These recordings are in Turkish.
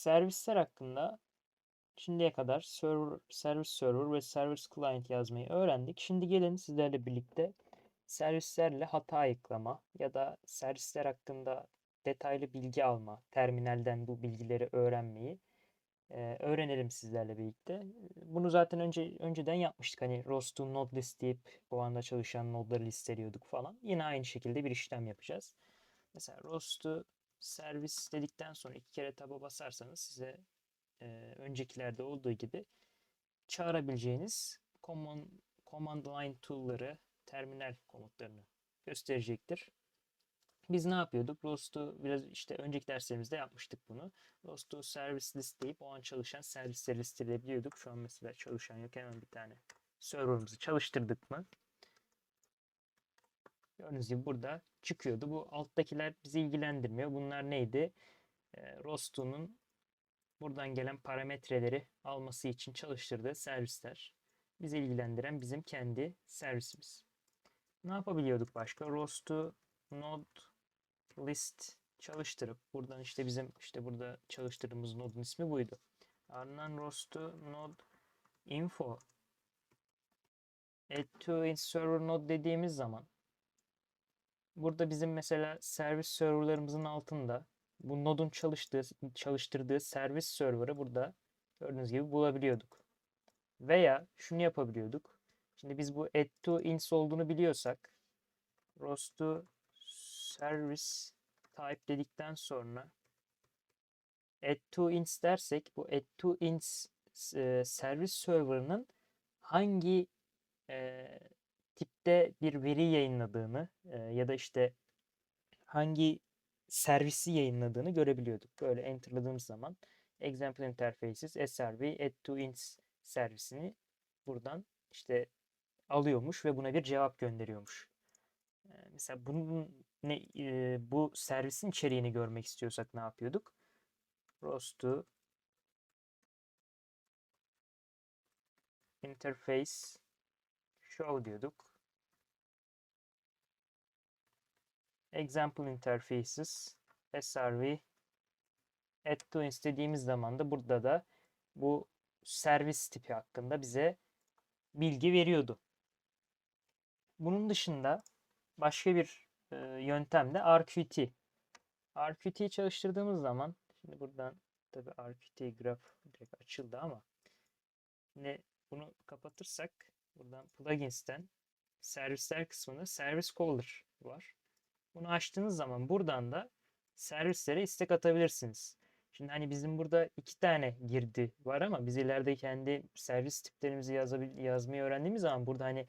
servisler hakkında şimdiye kadar server, service server ve service client yazmayı öğrendik. Şimdi gelin sizlerle birlikte servislerle hata ayıklama ya da servisler hakkında detaylı bilgi alma, terminalden bu bilgileri öğrenmeyi e, öğrenelim sizlerle birlikte. Bunu zaten önce önceden yapmıştık. Hani rows to node list deyip o anda çalışan nodları listeliyorduk falan. Yine aynı şekilde bir işlem yapacağız. Mesela rows to service dedikten sonra iki kere taba basarsanız size e, öncekilerde olduğu gibi çağırabileceğiniz command, command line tool'ları, terminal komutlarını gösterecektir. Biz ne yapıyorduk? Rost'u biraz işte önceki derslerimizde yapmıştık bunu. Rost'u servis listleyip o an çalışan servisleri listeleyebiliyorduk. Şu an mesela çalışan yok. Hemen bir tane server'ımızı çalıştırdık mı? Gördüğünüz gibi burada çıkıyordu. Bu alttakiler bizi ilgilendirmiyor. Bunlar neydi? E, Rost'unun buradan gelen parametreleri alması için çalıştırdığı servisler. Bizi ilgilendiren bizim kendi servisimiz. Ne yapabiliyorduk başka? Rost'u node list çalıştırıp buradan işte bizim işte burada çalıştırdığımız nodun ismi buydu. Ardından rost'u node info add to server node dediğimiz zaman burada bizim mesela servis serverlarımızın altında bu nodun çalıştığı çalıştırdığı servis server'ı burada gördüğünüz gibi bulabiliyorduk. Veya şunu yapabiliyorduk. Şimdi biz bu add to ins olduğunu biliyorsak rost'u service type dedikten sonra add to ins dersek bu add to ins e, servis server'ının hangi e, tipte bir veri yayınladığını e, ya da işte hangi servisi yayınladığını görebiliyorduk. Böyle enterladığımız zaman example interfaces srv add to ins servisini buradan işte alıyormuş ve buna bir cevap gönderiyormuş. Mesela bunun ne e, bu servisin içeriğini görmek istiyorsak ne yapıyorduk? Rost'u interface show diyorduk. Example interfaces srv add to istediğimiz zaman da burada da bu servis tipi hakkında bize bilgi veriyordu. Bunun dışında başka bir e, yöntem de RQT. RQT'yi çalıştırdığımız zaman şimdi buradan tabi RQT graph direkt açıldı ama şimdi bunu kapatırsak buradan plugins'ten servisler kısmında service caller var. Bunu açtığınız zaman buradan da servislere istek atabilirsiniz. Şimdi hani bizim burada iki tane girdi var ama biz ileride kendi servis tiplerimizi yazmayı öğrendiğimiz zaman burada hani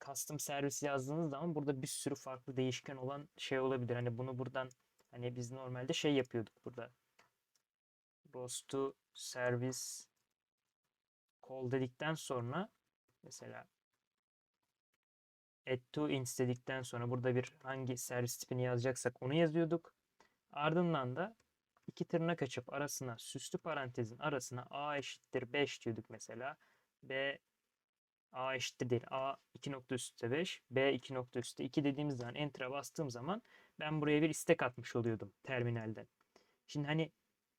custom servis yazdığınız zaman burada bir sürü farklı değişken olan şey olabilir. Hani bunu buradan hani biz normalde şey yapıyorduk burada. Rows to service call dedikten sonra mesela add to ins dedikten sonra burada bir hangi servis tipini yazacaksak onu yazıyorduk. Ardından da iki tırnak açıp arasına süslü parantezin arasına a eşittir 5 diyorduk mesela. b A eşittir değil. A 2 nokta üstte 5, B 2 nokta üstte 2 dediğimiz zaman Enter'a bastığım zaman ben buraya bir istek atmış oluyordum terminalden. Şimdi hani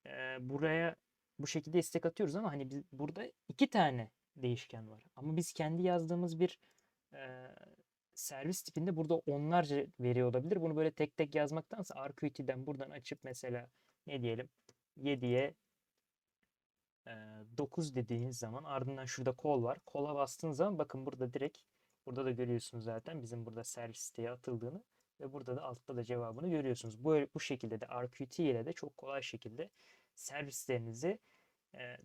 e, buraya bu şekilde istek atıyoruz ama hani biz, burada iki tane değişken var. Ama biz kendi yazdığımız bir e, servis tipinde burada onlarca veri olabilir. Bunu böyle tek tek yazmaktansa RQT'den buradan açıp mesela ne diyelim 7'ye 9 dediğiniz zaman ardından şurada kol var. Kola bastığınız zaman bakın burada direkt burada da görüyorsunuz zaten bizim burada servis siteye atıldığını ve burada da altta da cevabını görüyorsunuz. Bu, bu şekilde de RQT ile de çok kolay şekilde servislerinizi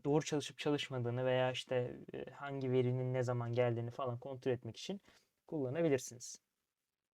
doğru çalışıp çalışmadığını veya işte hangi verinin ne zaman geldiğini falan kontrol etmek için kullanabilirsiniz.